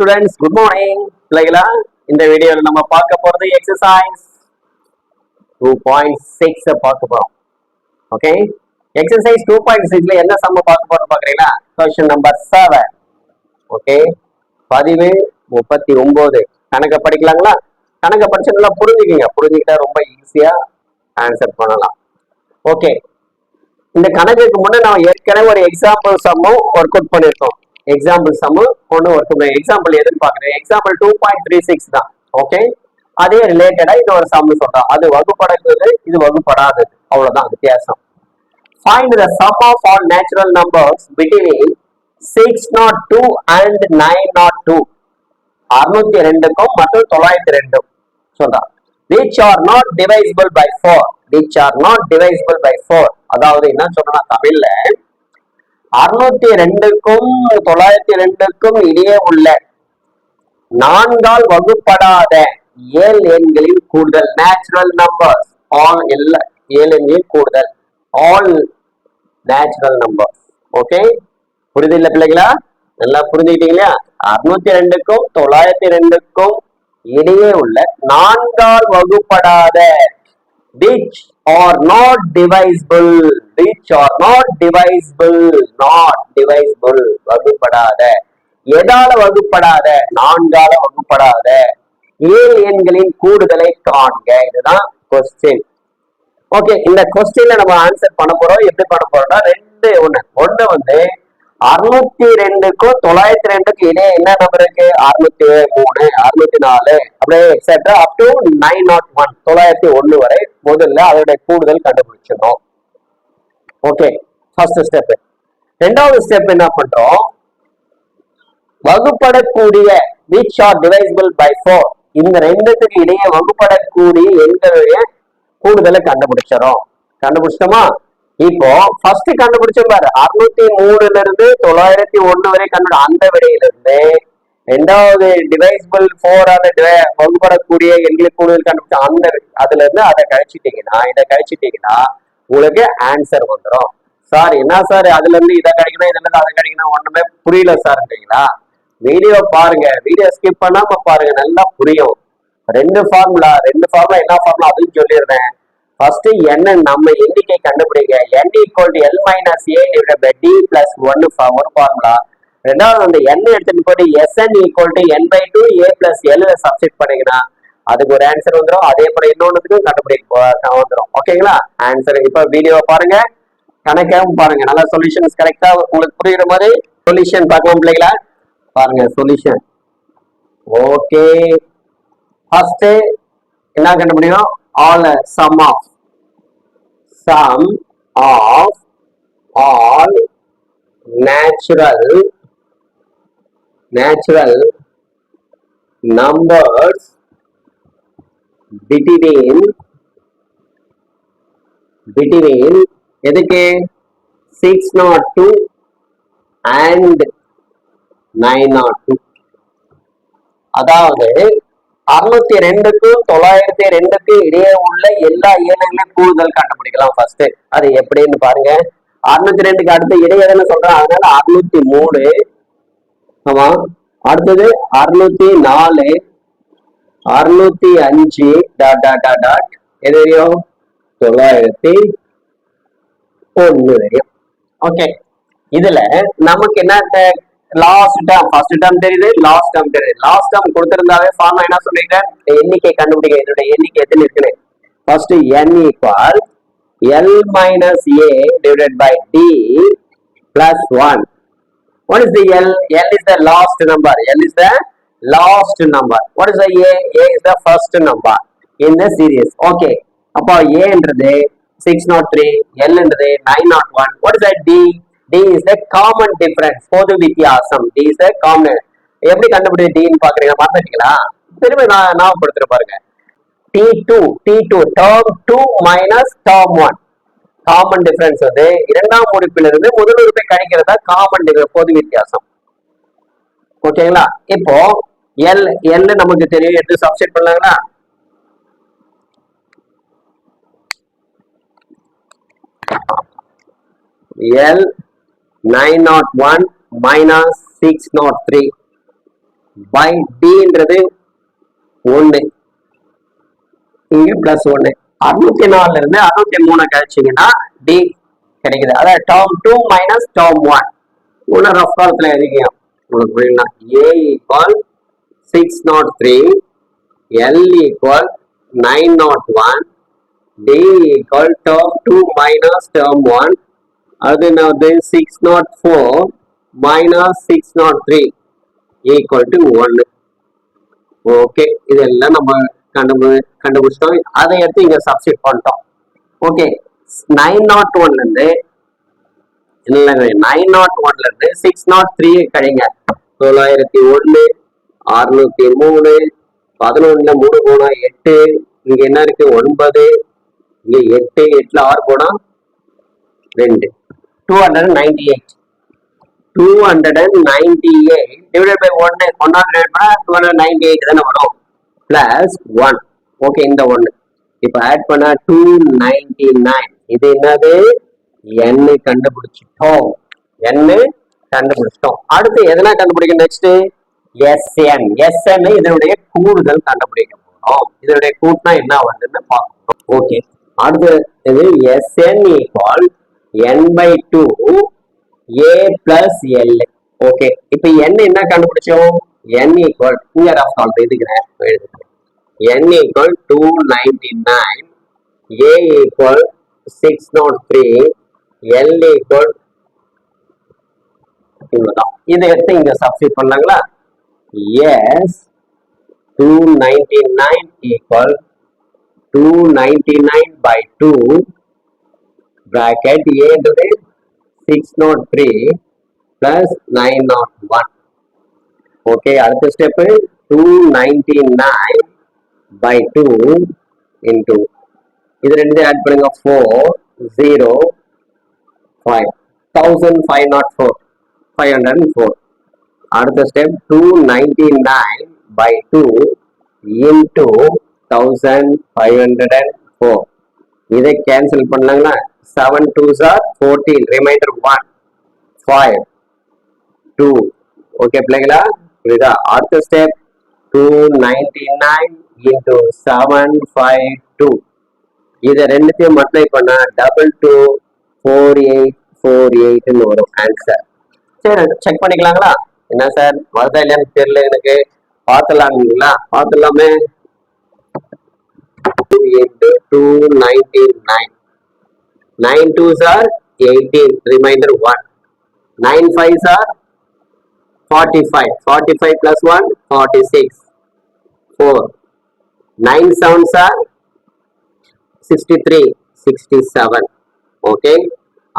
Students good morning பிள்ளைகளா இந்த வீடியோவில் நம்ம பார்க்க போறது எக்ஸசைஸ் டூ பாயிண்ட் சிக்ஸ் பார்க்க போறோம். ஓகே எக்ஸசைஸ் டூ பாயிண்ட் சிக்ஸ்ல என்ன சம்ம பார்க்க போறோம் பாக்குறீங்களா கொஸ்டின் நம்பர் செவன் ஓகே பதிவு முப்பத்தி ஒன்பது. கணக்க படிக்கலாங்களா? கணக்க படிச்சு நல்லா புரிஞ்சுக்கிங்க. புரிஞ்சுக்கிட்டா ரொம்ப ஈஸியா ஆன்சர் பண்ணலாம். ஓகே இந்த கணக்குக்கு முன்னே நான் ஏற்கனவே ஒரு எக்ஸாம்பிள் சம்மும் ஒர்க் அவுட் பண்ணியிருக்கோம். எக்ஸாம்பிள் சம்மு ஒன்று ஒர்க் எக்ஸாம்பிள் எதுன்னு example two point three six தான். ஓகே அதே ரிலேட்டடா இது ஒரு சம்மு சொல்றோம். அது வகுப்படங்குது இது வகுப்படாதது. அவ்வளவுதான் வித்தியாசம். Find the sum of all natural numbers between 602 and 902 அறுநூத்தி ரெண்டுக்கும் மற்றும் தொள்ளாயிரத்தி ரெண்டும் சொல்றான் which are not divisible by 4 which are not divisible by 4 அதாவது என்ன சொல்றேன்னா தமிழ்ல அறுநூத்தி ரெண்டுக்கும் தொள்ளாயிரத்தி ரெண்டுக்கும் இடையே உள்ள நான்கால் வகுப்படாத ஏழு எண்களின் கூடுதல். நேச்சுரல் நம்பர்ஸ் ஆல் எல்லா ஏழு எண்களின் கூடுதல். ஆல் நேச்சுரல் நம்பர்ஸ் ஓகே புரியுது இல்ல பிள்ளைகளா? நல்லா புரிஞ்சுக்கிட்டீங்களா? அறுநூத்தி ரெண்டுக்கும் தொள்ளாயிரத்தி ரெண்டுக்கும் இடையே உள்ள நான்கால் வகுப்படாத which are not divisible. Which are not divisible. Not divisible. வகுப்படாத. எதால வகுப்படாத? நான்கால வகுப்படாத. ஏழு எண்களின் கூடுதலை காண்க. இதுதான் கொஸ்டின் ஓகே இந்த கொஸ்டின்ல நம்ம ஆன்சர் பண்ண போறோம். எப்படி பண்ண போறோம்னா ரெண்டு ஒண்ணு. ஒண்ணு வந்து அறுநூத்தி ரெண்டுக்கும் தொள்ளாயிரத்தி ரெண்டுக்கும் இடையே என்ன நம்பர் இருக்கு? அறுநூத்தி மூணு அறுநூத்தி நாலு. அப்படியே extra up to nine nought one தொள்ளாயிரத்தி ஒண்ணு வரை முதல்ல அதோட கூடுதல் கண்டுபிடிச்சிடணும். ஓகே ஃபர்ஸ்ட் ஸ்டெப் ரெண்டாவது ஸ்டெப் என்ன பண்றோம்? வகுப்படக்கூடிய which are divisible by four இந்த ரெண்டுத்துக்கு இடையே வகுப்படக்கூடிய எண்களுடைய கூடுதலை கண்டுபிடிச்சிடும் கண்டுபிடிச்சிட்டோமா? இப்போ ஃபர்ஸ்ட் கண்டுபிடிச்ச பாரு அறுநூத்தி மூணுல இருந்து தொள்ளாயிரத்தி ஒண்ணு வரை கண்டுபிடி அந்த விடையில இருந்து ரெண்டாவது டிவைசிபிள் ஃபோர் அந்த divi- வகுப்படக்கூடிய எங்களுக்கு கூடுதல் கண்டுபிடிச்ச அந்த அதுல இருந்து அதை கழிச்சிட்டீங்கன்னா இதை கழிச்சிட்டீங்கன்னா உங்களுக்கு ஆன்சர் வந்துடும் சார் என்ன சார் அதுல இருந்து இதை கிடைக்கணும் இதுல இருந்து அதை கிடைக்கணும் ஒண்ணுமே புரியல சார்ன்றீங்களா வீடியோ பாருங்க. வீடியோ ஸ்கிப் பண்ணாம பாருங்க நல்லா புரியும். ரெண்டு ஃபார்முலா ரெண்டு ஃபார்முலா என்ன ஃபார்முலா அதுன்னு சொல்லிடுறேன். ஃபர்ஸ்ட் என்ன நம்ம எண்ணிக்கை கண்டுபிடிங்க. N equal to L minus A divide by D plus ஒன்னு ஒரு ஃபார்முலா ரெண்டாவது அந்த என் எடுத்துட்டு போயிட்டு SN equal to N by two A plus L substitute பண்ணீங்கன்னா அதுக்கு ஒரு ஆன்சர் வந்துடும் அதே போல இன்னொன்றுக்கும் கண்டுபிடிக்க போ- வந்துடும் ஓகேங்களா ஆன்சர் இப்போ வீடியோ பாருங்க. கணக்காகவும் பாருங்க. நல்லா சொல்யூஷன்ஸ் கரெக்டா உங்களுக்கு புரியுற மாதிரி சொல்யூஷன் பார்க்கலாம் பிள்ளைங்களா பாருங்க சொல்யூஷன் ஓகே ஃபர்ஸ்ட் என்ன கண்டுபிடிக்கணும்? All sum of sum of all natural natural numbers between between எதுக்கு six not two and nine not two அதாவது அறுநூத்தி ரெண்டுக்கும் தொள்ளாயிரத்தி ரெண்டுக்கும் இடையே உள்ள எல்லா ஏழைகளையும் கூடுதல் கண்டுபிடிக்கலாம் ஃபர்ஸ்ட் அது எப்படின்னு பாருங்க. அறுநூத்தி ரெண்டுக்கு அடுத்து இடையேன்னு சொல்றேன் அதனால அறுநூத்தி மூணு. ஆமா. அடுத்தது அறுநூத்தி நாலு. அறுநூத்தி அஞ்சு. டாட் டாட் டாட் டாட் எது வரையும் தொள்ளாயிரத்தி ஒன்று வரையும் ஓகே இதுல நமக்கு என்ன லாஸ்ட் டேர்ம் ஃபர்ஸ்ட் டேர்ம் தெரியுது லாஸ்ட் டேர்ம் தெரியுது லாஸ்ட் டேர்ம் கொடுத்திருந்தாவே ஃபார்மா என்ன சொல்லிட்டேன் எண்ணிக்கை கண்டுபிடிக்க என்னுடைய எண்ணிக்கை எத்தனை இருக்குன்னு first n equal L minus A divided by D plus one What is the L? L is the last number. L is the last number. What is the A? A is the first number in the series. Okay. அப்போ A என்றது six nought three L என்றது nine nought one what is D D is the common difference பொது வித்தியாசம். D is the common எப்படி கண்டுபிடிச்சு டின்னு பாக்குறீங்க மறந்துட்டீங்களா? திரும்ப நான் ஞாபகப்படுத்துறேன் பாருங்க. D two D two term two minus term one common difference வந்து இரண்டாம் உறுப்பிலிருந்து முதல் உறுப்பை கழிக்கிறதா காமன் பொது வித்தியாசம். ஓகேங்களா? இப்போ எல் எல் நமக்கு தெரியும். எடுத்து substitute பண்ணலாங்களா? L nine nought one minus six nought three by டின்றது ஒன்று இங்கே ப்ளஸ் ஒன்று அறுநூத்தி நாலுல இருந்து அறுநூத்தி மூணு கழிச்சீங்கன்னா டி கிடைக்குது. அதாவது term two minus term one ஒன்று ரஃப் காலத்தில் எழுதிக்கலாம் உங்களுக்கு புரியுங்களா A equal six nought three L equal nine nought one D equal term two minus term one அது என்னது six nought four minus six nought three equal to ஒன்று okay இதெல்லாம் நம்ம கண்டுபி கண்டுபிடிச்சிட்டோம். அதை எடுத்து இங்கே சப்ஸ்டிட் பண்ணிட்டோம். ஓகே நைன் நாட் ஒன்லேருந்து இல்லைங்க நைன் நாட் ஒன்லேருந்து சிக்ஸ் நாட் த்ரீ கழிங்க தொள்ளாயிரத்தி ஒன்று அறுநூத்தி மூணு பதினொன்றில் மூணு போனா எட்டு இங்கே என்ன இருக்கு ஒன்பது இங்க எட்டு எட்டில் ஆறு போனா ரெண்டு. Two hundred ninety eight two hundred and ninety eight divide by ஒன்னு ஒன்னா டிவைட் பண்ணா டூ ஹண்ட்ரட் நைன்டி எயிட் தானே வரும். பிளஸ் ஒன் ஓகே இந்த ஒன்று இப்போ ஆட் பண்ணா டூ நைன்டி நைன் இது என்னது? எண்ணு கண்டுபிடிச்சிட்டோம். எண்ணு கண்டுபிடிச்சிட்டோம். அடுத்து எதனா கண்டுபிடிக்கும் நெக்ஸ்ட் எஸ்என் எஸ்என் இதனுடைய கூடுதல் கண்டுபிடிக்க போறோம். இதனுடைய கூட்டினா என்ன வருதுன்னு பார்க்கணும். ஓகே அடுத்து இது SN equal N by two A plus L okay இப்போ n என்ன கண்டுபிடிச்சோம்? N ஈக்குவல் இங்க ரஃப் கால் எழுதுகிறேன் எழுதுகிறேன் n equal two ninety nine A equal six nought three L equal இவ்வளவுதான். இதை எடுத்து இங்கே சப்ஸ்டிட் பண்ணாங்களா? S two ninety nine equal two ninety nine by two bracket a into the not one. Okay, at the step 299 by 2 into either in the add putting of 405 1504 504. At the step 299 by 2 into 1504. இதை cancel பண்ணாங்கன்னா seven two are fourteen remainder one five two okay பிள்ளைங்களா புரியுதா? அடுத்த step two ninety nine into seven five two இதை ரெண்டுத்தையும் multiply பண்ணா double two four eight four எயிட்னு வரும் answer சரி செக் பண்ணிக்கலாங்களா? என்ன சார் வருதா இல்லையான்னு தெரியல எனக்கு. பார்த்துலாங்களா பார்த்துடலாமே. Into 299. 9 twos are 18, remainder 1. 9 fives are 45. 45 plus 1, 46. 4. 9 sounds are 63, 67. Okay.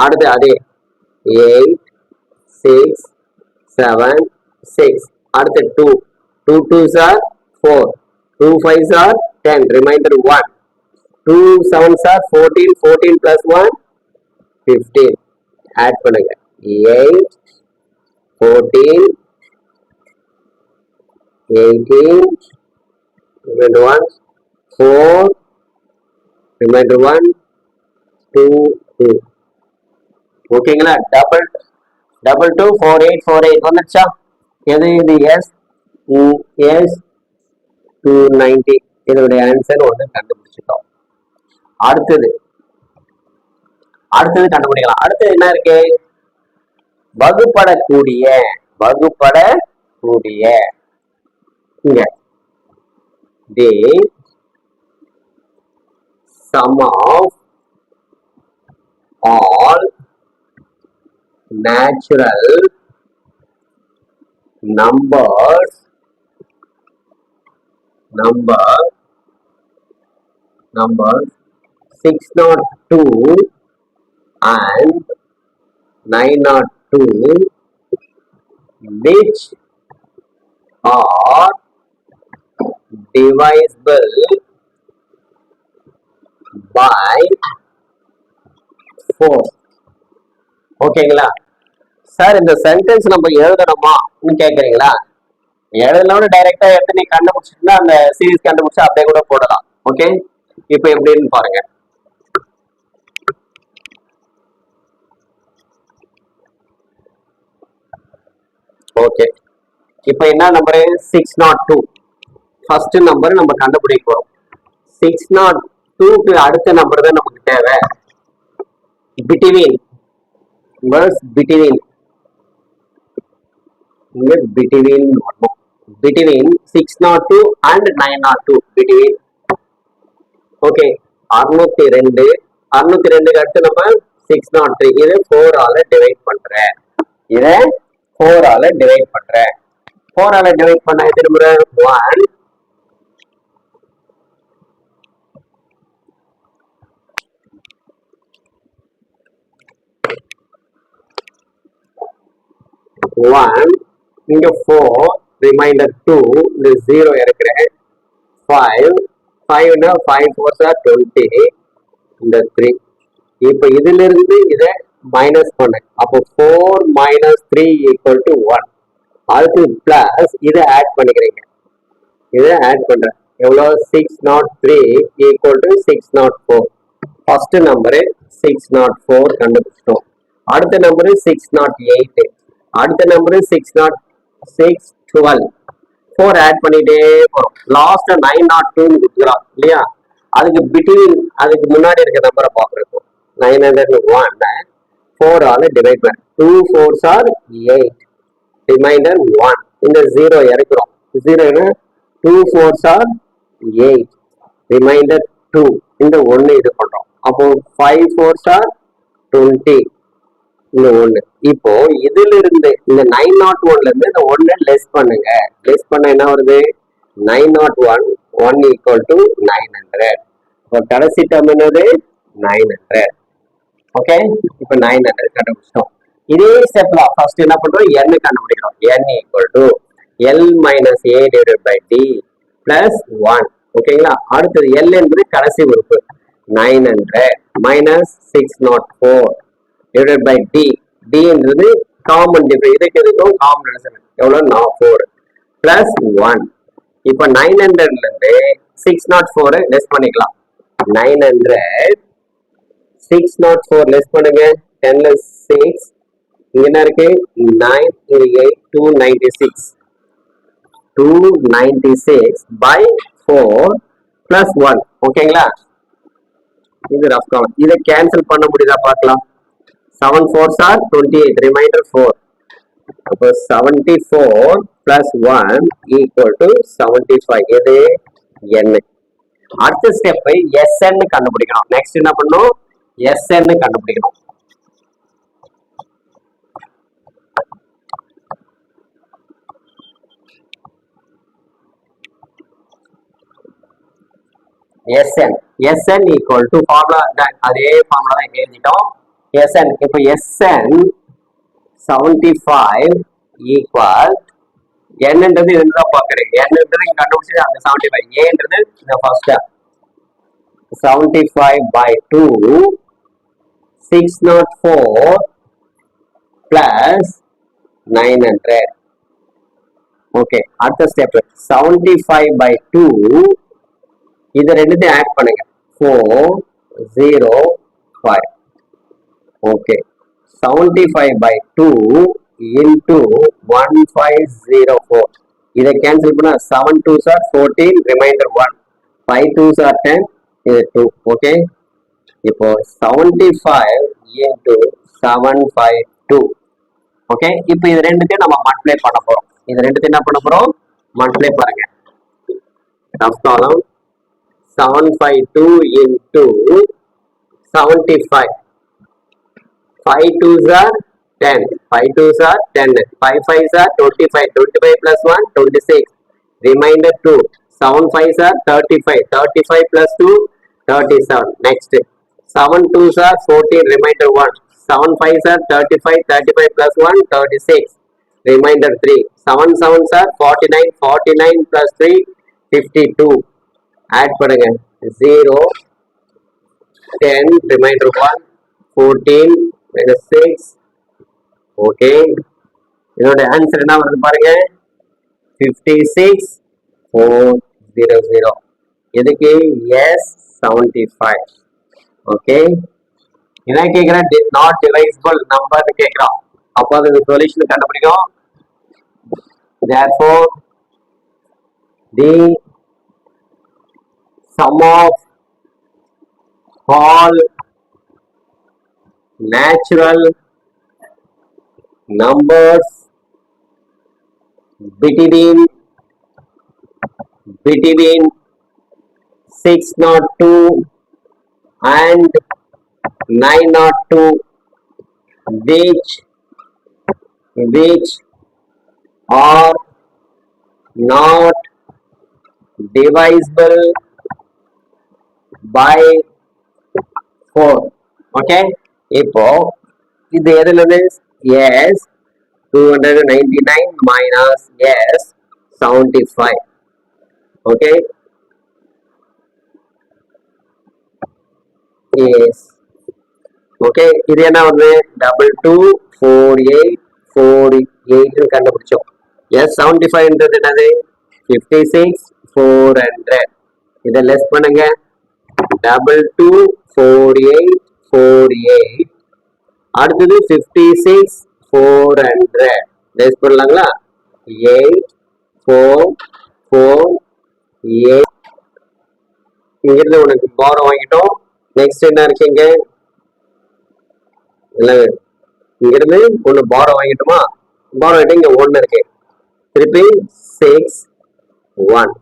அடுத்து அதே 8, 6, 7, 6. அடுத்து 2. 2 twos are 4. 2 fives are 10, remainder 1. Two sevens are fourteen fourteen plus one fifteen add பண்ணுங்க. Eight fourteen eighteen remainder one four remainder one two two ஓகேங்களா? Double double two four eight four eight வந்துடுச்சா எது இது? S S two ninety இதனுடைய answer ஒன்று கண்டுபிடிச்சிட்டோம். அடுத்தது. அடுத்தது கண்டுபிடிக்கலாம். அடுத்தது என்ன இருக்கு? வகுப்படக்கூடிய வகுப்படக்கூடிய. இங்க. The sum of all natural numbers number numbers 602 and 902 which are divisible by 4 ஓகேங்களா? சார் இந்த சென்டென்ஸ் நம்ம எழுதணுமான்னு கேட்குறீங்களா எழுதணும்னு டைரக்டா எடுத்து நீ கண்டுபிடிச்சிட்டுனா அந்த சீரீஸ் கண்டுபிடிச்சா அப்படியே கூட போடலாம். ஓகே? இப்போ எப்படின்னு பாருங்க. ஓகே இப்போ என்ன number six nought two first number நம்ம கண்டுபிடிக்க போறோம் சிக்ஸ் நாட் டூக்கு அடுத்த நம்பர் தான் நமக்கு தேவை. பிட்வீன் வேர்ஸ் பிட்வீன் இங்க பிட்வீன் வரணும் between six nought two and nine nought two between okay அறுநூத்தி ரெண்டு. அறுநூத்தி ரெண்டுக்கு அடுத்து நம்ம சிக்ஸ் நாட் த்ரீ இது ஃபோர் ஆல டிவைட் பண்றேன். இதை ஃபோர் ஆல டிவைட் பண்றேன். ஃபோர் ஆல டிவைட் பண்ண திரும்ப ஒன் ஒன் இங்க ஃபோர் ரிமைண்டர் டூ இந்த ஜீரோ இருக்கிறேன் ஃபைவ் ஃபைவ்னா ஃபைவ் ஃபோர் சார் டுவெண்ட்டி இந்த த்ரீ இப்போ இதுல இருந்து இதை மைனஸ் பண்ணேன் அப்போ four minus three equal to one அதுக்கு பிளஸ் இதை ஆட் பண்ணிக்கிறீங்க. இதை ஆட் பண்ணுறேன் எவ்வளோ six nought three equal to six nought four first number six nought four கண்டுபிடிச்சிட்டோம். அடுத்த நம்பரு சிக்ஸ் நாட் எயிட் அடுத்த number six nought six twelve four add பண்ணிட்டே போகிறோம் லாஸ்ட்டு நைன் நாட் டூன்னு கொடுத்துக்கிறோம் இல்லையா? அதுக்கு பிட்வீன் அதுக்கு முன்னாடி இருக்க நம்பரை பார்க்குறோம் நைன் ஹண்ட்ரட் ஒன் ஃபோர் ஆல டிவைட் பண்ண. Two fours are eight remainder one இந்த ஜீரோ இறக்குறோம். ஜீரோனா two fours are eight remainder two இந்த ஒன்று இது பண்ணுறோம் அப்போ ஃபைவ் ஃபோர்ஸ் ஆர் டுவெண்ட்டி இந்த ஒன்று இப்போ இதுல இருந்து இந்த நைன் நாட் ஒன்ல இருந்து இந்த ஒன்று லெஸ் பண்ணுங்க. லெஸ் பண்ண என்ன வருது? Nine nought one one equal to nine hundred இப்போ கடைசி டேர்ம் என்னது? நைன் ஹண்ட்ரட் ஓகே இப்போ நைன் ஹண்ட்ரட் கண்டுபிடிச்சிட்டோம். இதே ஸ்டெப்ல ஃபர்ஸ்ட் என்ன பண்றோம்? என் கண்டுபிடிக்கிறோம். N equal to L minus A divide by D plus one ஓகேங்களா அடுத்தது எல் என்பது கடைசி உறுப்பு. Nine hundred minus six nought four divide by D டின்றது common difference இதுக்கு இதுக்கும் காமன் ரிலேஷன் எவ்வளோ நான் ஃபோர் பிளஸ் ஒன் இப்போ நைன் ஹண்ட்ரட்ல இருந்து சிக்ஸ் நாட் ஃபோரை லெஸ் பண்ணிக்கலாம். Nine hundred six nought four less பண்ணுங்க டென்ல சிக்ஸ் இங்க என்ன இருக்கு? நைன் இது eight two ninety six two ninety six by four plus one ஓகேங்களா இது ரஃப் காமன் இதை கேன்சல் பண்ண முடியுதா பார்க்கலாம். Seven four are twenty eight remainder four அப்போ seventy four plus one equal to seventy five எது என் அடுத்த ஸ்டெப் எஸ்என்னு கண்டுபிடிக்கணும். நெக்ஸ்ட் என்ன பண்ணும் எஸ்என் கண்டுபிடிக்கணும். SN SN equal to formula அதே ஃபார்முலா தான் இங்க எழுதிட்டோம். எஸ்என் இப்போ எஸ்என் செவன்டி ஃபைவ் ஈக்குவல் என்னன்றது இதுதான் பார்க்குறேன். என்னன்றது இங்க கண்டுபிடிச்சது அந்த செவன்டி ஃபைவ் ஏன்றது இந்த first seventy five by two six nought four plus nine hundred okay அடுத்த step seventy five by two இது ரெண்டுத்தையும் ஆட் பண்ணுங்க. Four zero five okay seventy five by two into one five zero four இதை cancel பண்ணா seven two are fourteen remainder one five two are ten இது two okay இப்போ seventy five into seven five two okay இப்போ இது ரெண்டுத்தையும் நம்ம multiply பண்ண போறோம். இது ரெண்டுத்தையும் என்ன பண்ண போறோம்? மல்டிப்ளை பாருங்க. Rough column seven five two into seventy five five twos are ten five twos are ten five fives are twenty five twenty five plus one twenty six remainder two seven five are thirty five thirty five plus two thirty seven next seven two are fourteen remainder one seven five are thirty five thirty five plus one thirty six remainder three seven seven are forty nine forty nine plus three fifty two add பண்ணுங்க zero ten remainder one fourteen minus six okay இதோட answer என்ன வருது பாருங்க? Fifty six four zero zero இதுக்கு S seventy five okay என்ன கேட்குறேன் not divisible நம்பர்னு கேட்குறான் அப்போ அது சொல்யூஷன் கண்டுபிடிக்கும். Therefore the sum of all natural numbers between between 602 and 902 which which are not divisible by 4 okay? இப்போ இது எதுலது yes. 299 minus yes 75 okay yes. Okay இது என்ன வந்து double two four eight four எயிட்னு கண்டுபிடிச்சோம் எஸ் செவன்டி ஃபைவ்ன்றது என்னது fifty six four hundred இதை less பண்ணுங்க double two four eight four eight அடுத்தது fifty six four hundred less பண்ணலாங்களா eight four four eight இங்கிருந்து உனக்கு பாரம் வாங்கிட்டோம். நெக்ஸ்ட் என்ன இருக்கீங்க இல்லைங்க இங்கிருந்து ஒன்று பாரம் வாங்கிட்டோமா? பாரம் வாங்கிட்டு இங்கே ஒன்று இருக்கு. திருப்பி six one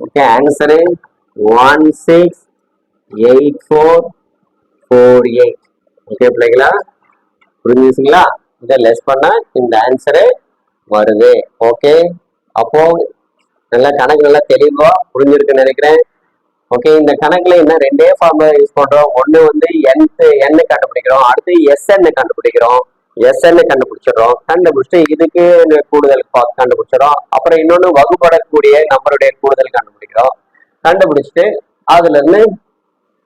okay answer one six eight four four eight okay பிள்ளைங்களா புரிஞ்சுங்களா இதை லெஸ் பண்ணால் இந்த ஆன்சரு வருது. ஓகே அப்போ நல்லா கணக்கு நல்லா தெளிவா புரிஞ்சிருக்குன்னு நினைக்கிறேன். ஓகே இந்த கணக்குல என்ன? ரெண்டே ஃபார்முலா யூஸ் பண்றோம். ஒண்ணு வந்து என் n கண்டுபிடிக்கிறோம். அடுத்து எஸ்என் கண்டுபிடிக்கிறோம். எஸ்என் கண்டுபிடிச்சிடுறோம். கண்டுபிடிச்சிட்டு இதுக்கு கூடுதல் பா- அப்புறம் இன்னொன்னு வகுப்படக்கூடிய நம்பருடைய கூடுதல் கண்டுபிடிக்கிறோம். கண்டுபிடிச்சிட்டு அதுல இருந்து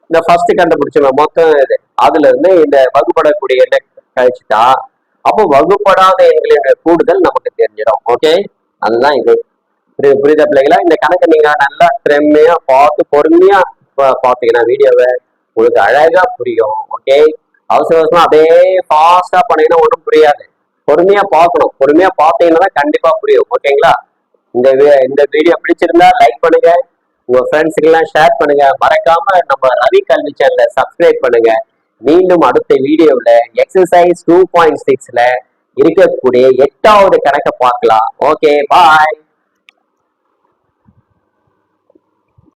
இந்த ஃபர்ஸ்ட் கண்டுபிடிச்சோம். மொத்தம் இது. அதுல இருந்து இந்த வகுப்படக்கூடிய எண்ணை கழிச்சுட்டா அப்போ வகுப்படாத எண்களின் கூடுதல் நமக்கு தெரிஞ்சிடும். ஓகே அதுதான் இது. புரியுது புரியுதா பிள்ளைங்களா? இந்த கணக்கை நீங்க நல்லா திறமையா பார்த்து பொறுமையா பாத்தீங்கன்னா வீடியோவை உங்களுக்கு அழகா புரியும் ஓகே அவசர அவசரமா அப்படியே ஃபாஸ்டா பண்ணீங்கன்னா ஒன்றும் புரியாது. பொறுமையா பார்க்கணும். பொறுமையா பார்த்தீங்கன்னா தான் கண்டிப்பா புரியும் ஓகேங்களா இந்த இந்த வீடியோ பிடிச்சிருந்தா லைக் பண்ணுங்க உங்க ஃப்ரெண்ட்ஸுக்கு எல்லாம் ஷேர் பண்ணுங்க. மறக்காம நம்ம ரவி கல்வி சேனலை சப்ஸ்கிரைப் பண்ணுங்க. மீண்டும் அடுத்த வீடியோவில் எக்ஸசைஸ் டூ பாயிண்ட் சிக்ஸ்ல இருக்கக்கூடிய எட்டாவது கணக்கை பார்க்கலாம் ஓகே பாய்